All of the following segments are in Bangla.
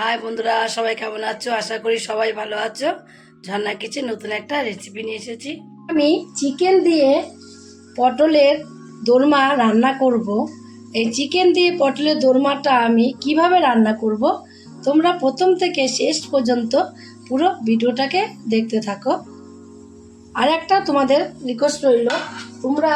হাই বন্ধুরা, সবাই কেমন আছো? আশা করি সবাই ভালো আছো। ঝর্ণা কিচেন নতুন একটা রেসিপি নিয়ে এসেছি। আমি চিকেন দিয়ে পটলের দোরমা রান্না করব। এই চিকেন দিয়ে পটলের দোরমাটা আমি কীভাবে রান্না করব? তোমরা প্রথম থেকে শেষ পর্যন্ত পুরো ভিডিওটাকে দেখতে থাকো। আর একটা তোমাদের রিকোয়েস্ট রইল, তোমরা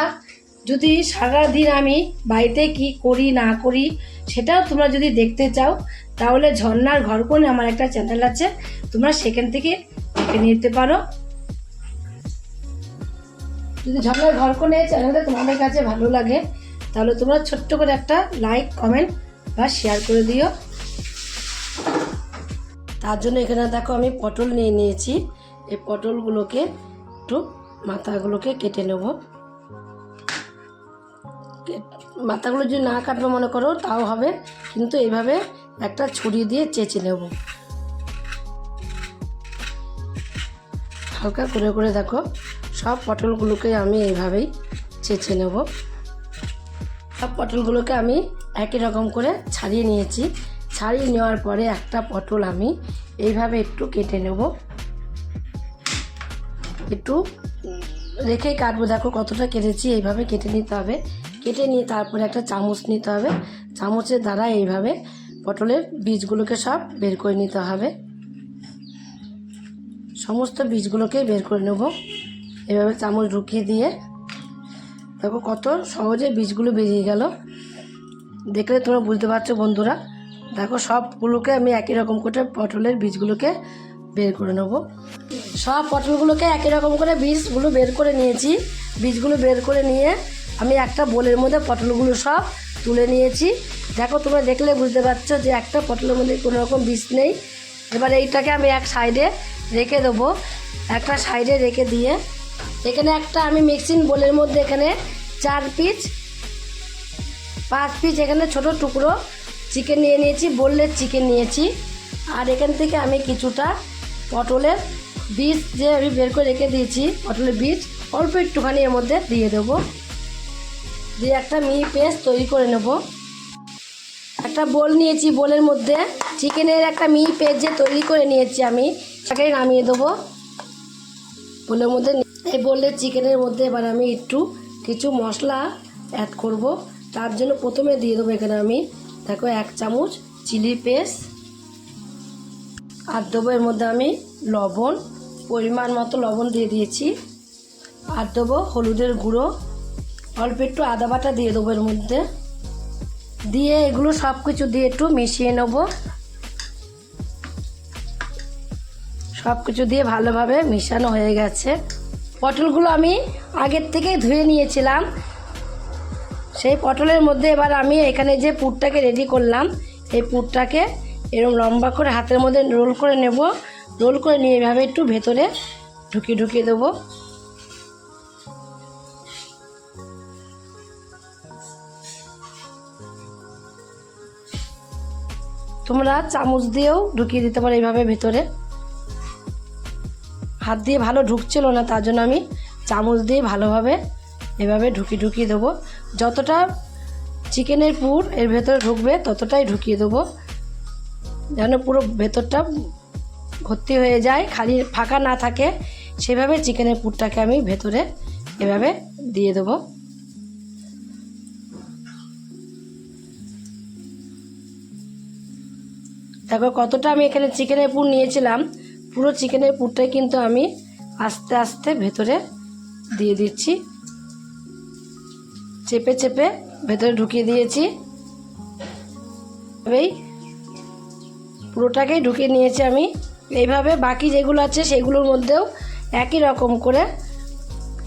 যদি সারাদিন আমি বাড়িতে কি করি, না করি, সেটাও তোমরা যদি দেখতে চাও তাহলে ঝর্নার ঘর কোণে আমার একটা চ্যানেল আছে, তোমরা সেখান থেকে দেখে নিতে পারো। যদি ঝর্নার ঘর কোণে চ্যানেলটা তোমাদের কাছে ভালো লাগে, তাহলে তোমরা ছোট্ট করে একটা লাইক, কমেন্ট বা শেয়ার করে দিও। তার জন্য এখানে দেখো আমি পটল নিয়ে নিয়েছি। এই পটলগুলোকে একটু মাথাগুলোকে কেটে নেব। মাথাগুলো যদি না কাটবে মনে করো, তাও হবে। কিন্তু এইভাবে একটা ছুরি দিয়ে চেঁচে নেব। হালকা করে করে দেখো, সব পটলগুলোকে আমি এইভাবেই চেঁচে নেব। সব পটলগুলোকে আমি একই রকম করে ছাড়িয়ে নিয়েছি। ছাড়িয়ে নেওয়ার পরে একটা পটল আমি এইভাবে একটু কেটে নেব। একটু রেখেই কাটবো, দেখো কতটা কেটেছি, এইভাবে কেটে নিতে হবে। কেটে নিয়ে তারপরে একটা চামচ নিতে হবে। চামচের দ্বারা এইভাবে পটলের বীজগুলোকে সব বের করে নিতে হবে। সমস্ত বীজগুলোকে বের করে নেব। এভাবে চামচ ঢুকিয়ে দিয়ে দেখো কত সহজে বীজগুলো বেরিয়ে গেল। দেখলে তোমরা বুঝতে পারছ বন্ধুরা। দেখো সবগুলোকে আমি একই রকম করে পটলের বীজগুলোকে বের করে নেব। সব পটলগুলোকে একই রকম করে বীজগুলো বের করে নিয়েছি। বীজগুলো বের করে নিয়ে আমি একটা বোলের মধ্যে পটলগুলো সব তুলে নিয়েছি। দেখো, তোমরা দেখলে বুঝতে পারছ যে একটা পটলের মধ্যে কোনো রকম বীজ নেই। এবার এইটাকে আমি এক সাইডে রেখে দেবো। একটা সাইডে রেখে দিয়ে এখানে একটা আমি মিক্সিং বোলের মধ্যে এখানে চার পিস পাঁচ পিস এখানে ছোট টুকরো চিকেন নিয়ে নিয়েছি বললে চিকেন নিয়েছি। আর এখান থেকে আমি কিছুটা পটলের বীজ যে আমি বের করে রেখে দিয়েছি, পটলের বীজ, অল্প একটুখানি এর মধ্যে দিয়ে দেবো। দিয়ে একটা মিহি পেস্ট তৈরি করে নেব। একটা বোল নিয়েছি, বোলের মধ্যে চিকেনের একটা মিহি পেস্ট যে তৈরি করে নিয়েছি আমি, সেটাকে নামিয়ে দেবো। বোলের মধ্যে এই বললে চিকেনের মধ্যে এবার আমি একটু কিছু মশলা অ্যাড করব। তার জন্য প্রথমে দিয়ে দেবো এখানে আমি, দেখো এক চামচ চিলি পেস্ট। আর দেবো এর মধ্যে আমি লবণ, পরিমাণ মতো লবণ দিয়ে দিয়েছি। আর দেবো হলুদের গুঁড়ো। অল্প একটু আদা বাটা দিয়ে দেবো এর মধ্যে। দিয়ে এগুলো সব কিছু দিয়ে একটু মিশিয়ে নেব। সব কিছু দিয়ে ভালোভাবে মিশানো হয়ে গেছে। পটলগুলো আমি আগের থেকে ধুয়ে নিয়েছিলাম। সেই পটলের মধ্যে এবার আমি এখানে যে পুরটাকে রেডি করলাম, এই পুরটাকে এরকম লম্বা করে হাতের মধ্যে রোল করে নেব। রোল করে নিয়ে এভাবে একটু ভেতরে ঢুকিয়ে ঢুকিয়ে দেবো। তোমরা চামচ দিয়েও ঢুকিয়ে দিতে পারো এইভাবে ভেতরে। হাত দিয়ে ভালো ঢুকছিল না, তার জন্য আমি চামচ দিয়ে ভালোভাবে এভাবে ঢুকিয়ে ঢুকিয়ে দেবো। যতটা চিকেনের পুর এর ভেতরে ঢুকবে, ততটাই ঢুকিয়ে দেবো। যেন পুরো ভেতরটা ভর্তি হয়ে যায়, খালি ফাঁকা না থাকে, সেভাবে চিকেনের পুরটাকে আমি ভেতরে এভাবে দিয়ে দেবো। দেখো কতটা আমি এখানে চিকেনের পুর নিয়েছিলাম। পুরো চিকেনের পুরটাই কিন্তু আমি আস্তে আস্তে ভেতরে দিয়ে দিচ্ছি। চেপে চেপে ভেতরে ঢুকিয়ে দিয়েছি। এভাবেই পুরোটাকেই ঢুকিয়ে নিয়েছি আমি। এইভাবে বাকি যেগুলো আছে সেগুলোর মধ্যেও একই রকম করে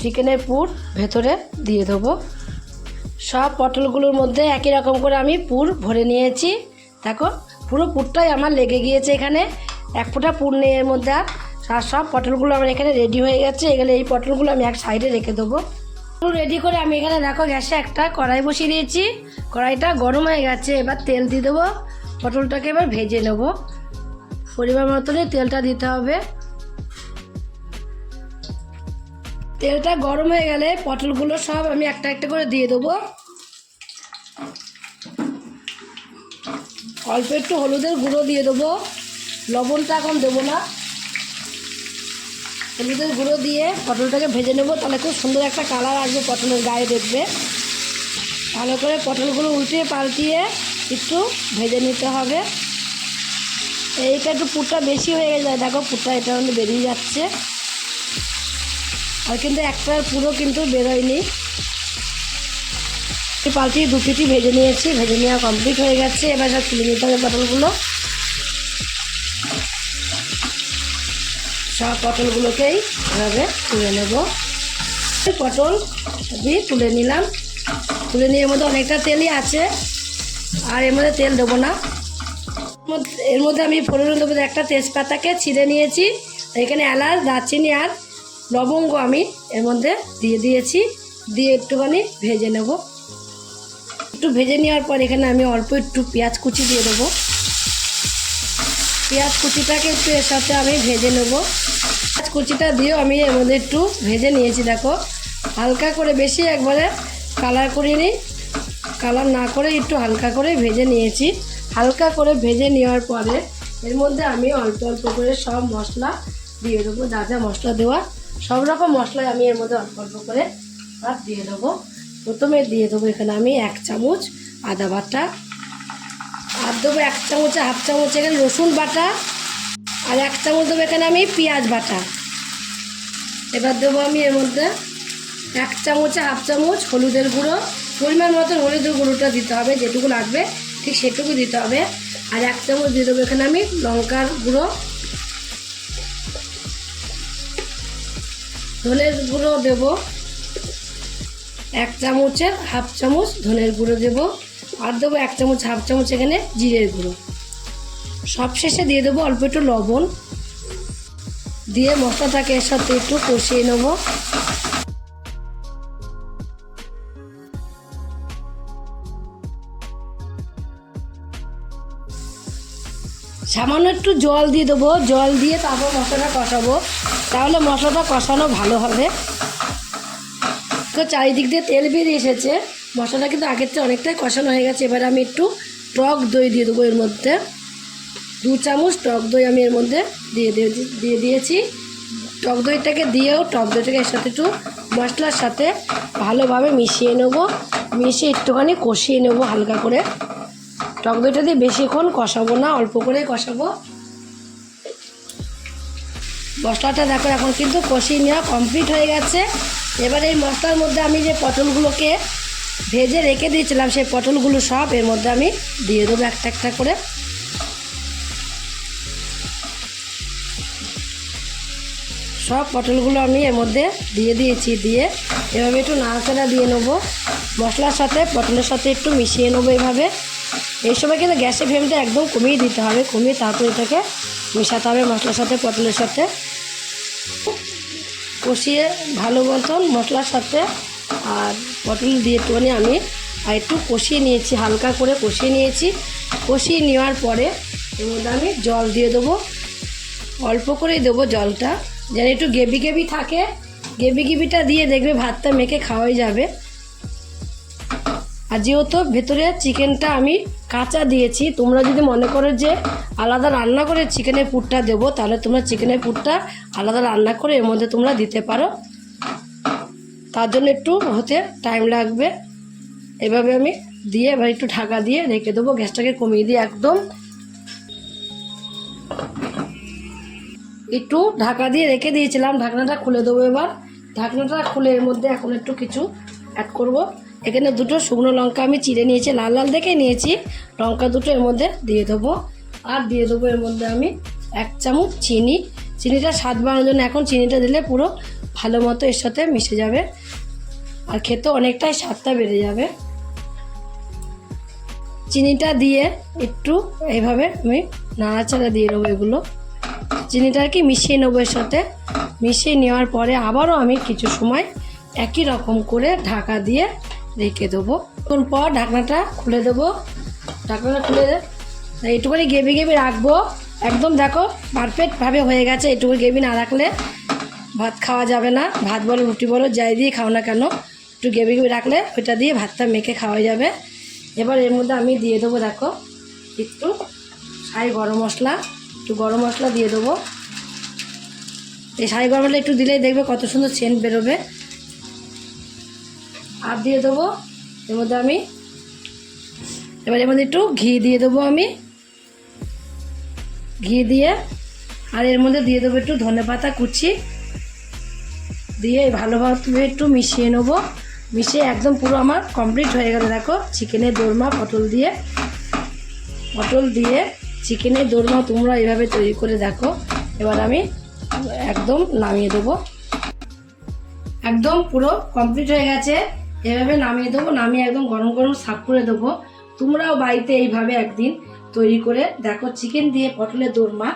চিকেনের পুর ভেতরে দিয়ে দেবো। সব পটলগুলোর মধ্যে একই রকম করে আমি পুর ভরে নিয়েছি। দেখো পুরো পুরটাই আমার লেগে গিয়েছে এখানে। এক ফোঁটা পুর নেই এর মধ্যে আর। সব পটলগুলো আমার এখানে রেডি হয়ে গেছে। এখানে এই পটলগুলো আমি এক সাইডে রেখে দেবো। পুরো রেডি করে আমি এখানে দেখো গ্যাসে একটা কড়াই বসিয়ে দিয়েছি। কড়াইটা গরম হয়ে গেছে, এবার তেল দিয়ে দেবো। পটলটাকে এবার ভেজে নেব। পরিমাণ মতনই তেলটা দিতে হবে। তেলটা গরম হয়ে গেলে পটলগুলো সব আমি একটা একটা করে দিয়ে দেবো। অল্প একটু হলুদের গুঁড়ো দিয়ে দেবো। লবণটা এখন দেবো না। হলুদের গুঁড়ো দিয়ে পটলটাকে ভেজে নেব। তাহলে খুব সুন্দর একটা কালার আসবে পটলের গায়ে দেখবে। ভালো করে পটলগুলো উল্টিয়ে পাল্টিয়ে একটু ভেজে নিতে হবে। এইটা একটু পুরটা বেশি হয়ে গেছে। দেখো পুরটা এটা বেরিয়ে যাচ্ছে। আর কিন্তু একটার পুরো কিন্তু বেরোয়নি। পাল্টিয়ে দু পিটি ভেজে নিয়েছি, ভেজে নেওয়া কমপ্লিট হয়ে গেছে। এবার সব তুলে নিতে হবে পটলগুলো। সব পটলগুলোকেই এভাবে তুলে নেব। পটল দিয়ে তুলে নিলাম। তুলে নিয়ে এর মধ্যে অনেকটা তেলই আছে, আর এর মধ্যে তেল দেবো না। এর মধ্যে আমি ফোড়ন দেবো একটা তেজপাতাকে ছিঁড়ে নিয়েছি। এখানে এলাচ, দারচিনি আর লবঙ্গ আমি এর মধ্যে দিয়ে দিয়েছি। দিয়ে একটুখানি ভেজে নেব। একটু ভেজে নেওয়ার পর এখানে আমি অল্প একটু পেঁয়াজ কুচি দিয়ে দেবো। পেঁয়াজ কুচিটাকে একটু এর সাথে আমি ভেজে নেব। পেঁয়াজ কুচিটা দিয়েও আমি এর মধ্যে একটু ভেজে নিয়েছি, দেখো। হালকা করে বেশি একবারে কালার করে নিই কালার না করে একটু হালকা করে ভেজে নিয়েছি। হালকা করে ভেজে নেওয়ার পরে এর মধ্যে আমি অল্প অল্প করে সব মশলা দিয়ে দেবো, যা যা মশলা দেওয়া। সব রকম মশলাই আমি এর মধ্যে অল্প অল্প করে দিয়ে দেবো। প্রথমে দিয়ে দেবো এখানে আমি এক চামচ আদা বাটা। আর দেবো এক চামচে, হাফ চামচ এখানে রসুন বাটা। আর এক চামচ দেবো এখানে আমি পেঁয়াজ বাটা। এবার দেবো আমি এর মধ্যে এক চামচে, হাফ চামচ হলুদের গুঁড়ো। পরিমাণ মতন হলুদের গুঁড়োটা দিতে হবে, যেটুকু লাগবে ঠিক সেটুকু দিতে হবে। আর এক চামচ দিয়ে দেবো এখানে আমি লঙ্কার গুঁড়ো। ধনের গুঁড়ো দেবো। এক চামচের হাফ চামচ ধনের গুঁড়ো দেবো। আর দেবো এক চামচ, হাফ চামচ এখানে জিরের গুঁড়ো। সব শেষে দিয়ে দেবো অল্প একটু লবণ। দিয়ে মশলাটাকে এর সাথে একটু কষিয়ে নেব। সামান্য একটু জল দিয়ে দেবো। জল দিয়ে তারপর মশলাটা কষাবো। তাহলে মশলাটা কষানো ভালো হবে। তো চারিদিক দিয়ে তেল বেরিয়ে এসেছে। মশলাটা কিন্তু আগের থেকে অনেকটাই কষানো হয়ে গেছে। এবার আমি একটু টক দই দিয়ে দেবো এর মধ্যে। দু চামচ টক দই আমি এর মধ্যে দিয়ে দিয়ে দিয়ে দিয়েছি। টক দইটাকে দিয়েও টক দইটাকে এর সাথে একটু মশলার সাথে ভালোভাবে মিশিয়ে নেব। মিশিয়ে একটুখানি কষিয়ে নেব হালকা করে। টক দইটা দিয়ে বেশিক্ষণ কষাবো না, অল্প করে কষাবো। মশলাটা দেখো, এখন কিন্তু কষিয়ে নেওয়া কমপ্লিট হয়ে গেছে। এবার এই মশলার মধ্যে আমি যে পটলগুলোকে ভেজে রেখে দিয়েছিলাম, সেই পটলগুলো সব এর মধ্যে আমি দিয়ে দেবো একটা একটা করে। সব পটলগুলো আমি এর মধ্যে দিয়ে দিয়েছি, দিয়ে এভাবে একটু নাড়াচাড়া দিয়ে নেব। মশলার সাথে, পটলের সাথে একটু মিশিয়ে নেব এভাবে। এই সময় কিন্তু গ্যাসের ফ্লেমটা একদম কমিয়ে দিতে হবে, কমিয়ে তারপর এটাকে মেশাতে হবে মশলার সাথে, পটলের সাথে। কষিয়ে ভালো মতন মশলার সাথে আর পটল দিয়ে টনে আমি। আর একটু কষিয়ে নিয়েছি, হালকা করে কষিয়ে নিয়েছি। কষিয়ে নেওয়ার পরে এর মধ্যে আমি জল দিয়ে দেবো। অল্প করেই দেবো জলটা। যেন একটু গেবি গেবি থাকে গেবি গেবিটা দিয়ে দেখবে ভাতটা মেখে খাওয়াই যাবে। আর যেহেতু ভেতরে চিকেনটা আমি কাঁচা দিয়েছি, তোমরা যদি মনে করো যে আলাদা রান্না করে চিকেনের পুরটা দেবো, তাহলে তোমরা চিকেনের পুরটা আলাদা রান্না করে এর মধ্যে তোমরা দিতে পারো। তার জন্য একটু হতে টাইম লাগবে। এভাবে আমি দিয়ে এবার একটু ঢাকা দিয়ে রেখে দেবো, গ্যাসটাকে কমিয়ে দিয়ে একদম একটু ঢাকা দিয়ে রেখে দিয়েছিলাম, ঢাকনাটা খুলে দেবো এবার। ঢাকনাটা খুলে এর মধ্যে এখন একটু কিছু অ্যাড করব। এখানে দুটো শুকনো লঙ্কা আমি চিড়ে নিয়েছি, লাল লাল দেখে নিয়েছি। লঙ্কা দুটো এর মধ্যে দিয়ে দেবো। আর দিয়ে দেবো এর মধ্যে আমি এক চামচ চিনি। চিনিটা স্বাদ বাড়ানোর জন্য এখন চিনিটা দিলে পুরো ভালো মতো এর সাথে মিশে যাবে। আর খেতে অনেকটাই স্বাদটা বেড়ে যাবে। চিনিটা দিয়ে একটু এইভাবে আমি নাড়াচাড়া দিয়ে নেব এগুলো। চিনিটা আর কি মিশিয়ে নেব এর সাথে। মিশিয়ে নেওয়ার পরে আবারও আমি কিছু সময় একই রকম করে ঢাকা দিয়ে রেখে দেবো। তখন পর ঢাকনাটা খুলে দেবো। ঢাকনাটা খুলে এইটুকুনি গেবি গেবি রাখব। একদম দেখো পারফেক্টভাবে হয়ে গেছে এইটুকু গেবি না রাখলে ভাত খাওয়া যাবে না। ভাত বলো, রুটি বলো, যাই দিয়ে খাও না কেন। একটু গেবি গেবি রাখলে ওইটা দিয়ে ভাতটা মেখে খাওয়া যাবে। এবার এর মধ্যে আমি দিয়ে দেবো দেখো একটু সাই গরম মশলা। একটু গরম মশলা দিয়ে দেবো। এই সাই গরম মশলা একটু দিলেই দেখবে কত সুন্দর সেন্ট বেরোবে। আর দিয়ে দেবো। এর মধ্যে আমি এবার এর মধ্যে একটু ঘি দিয়ে দেবো আমি। ঘি দিয়ে আর এর মধ্যে দিয়ে দেবো একটু ধনে পাতা কুচি। দিয়ে ভালোভাবে একটু মিশিয়ে নেব। মিশিয়ে একদম পুরো আমার কমপ্লিট হয়ে গেল। দেখো, চিকেনের দোরমা, পটল দিয়ে। পটল দিয়ে চিকেনের দোরমা তোমরা এভাবে তৈরি করে দেখো। এবার আমি একদম নামিয়ে দেবো। একদম পুরো কমপ্লিট হয়ে গেছে। এভাবে নামিয়ে দেবো, নামিয়ে একদম গরম গরম সাফ করে দেবো। তোমরাও বাড়িতে এইভাবে একদিন তৈরি করে দেখো চিকেন দিয়ে পটলের দোরমা।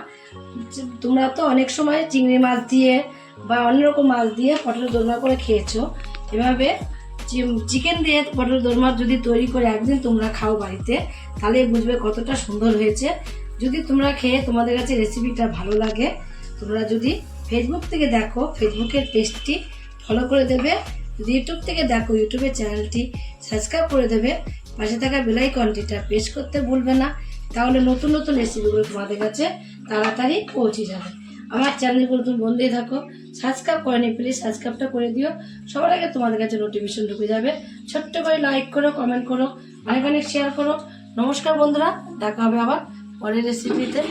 তোমরা তো অনেক সময় চিংড়ি মাছ দিয়ে বা অন্য রকম মাছ দিয়ে পটলের দোরমা করে খেয়েছো। এভাবে চিকেন দিয়ে পটলের দোরমা যদি তৈরি করে একদিন তোমরা খাও বাড়িতে, তাহলে বুঝবে কতটা সুন্দর হয়েছে। যদি তোমরা খেয়ে তোমাদের কাছে রেসিপিটা ভালো লাগে, তোমরা যদি ফেসবুক থেকে দেখো ফেসবুকের পেজটি ফলো করে দেবে। যদি ইউটিউব থেকে দেখো ইউটিউবের চ্যানেলটি সাবস্ক্রাইব করে দেবে। পাশে থাকা বেলাইকনটিটা প্রেস করতে ভুলবে না। তাহলে নতুন নতুন রেসিপিগুলো তোমাদের কাছে তাড়াতাড়ি পৌঁছে যাবে। আমার চ্যানেলগুলো তুমি বন্ধই থাকো। সাবস্ক্রাইব করেনি প্লিজ সাবস্ক্রাইবটা করে দিও। সবার আগে তোমাদের কাছে নোটিফিকেশন ঢুকে যাবে। ছোট্ট করে লাইক করো কমেন্ট করো, অনেক অনেক শেয়ার করো। নমস্কার বন্ধুরা, দেখা হবে আবার পরের রেসিপিতে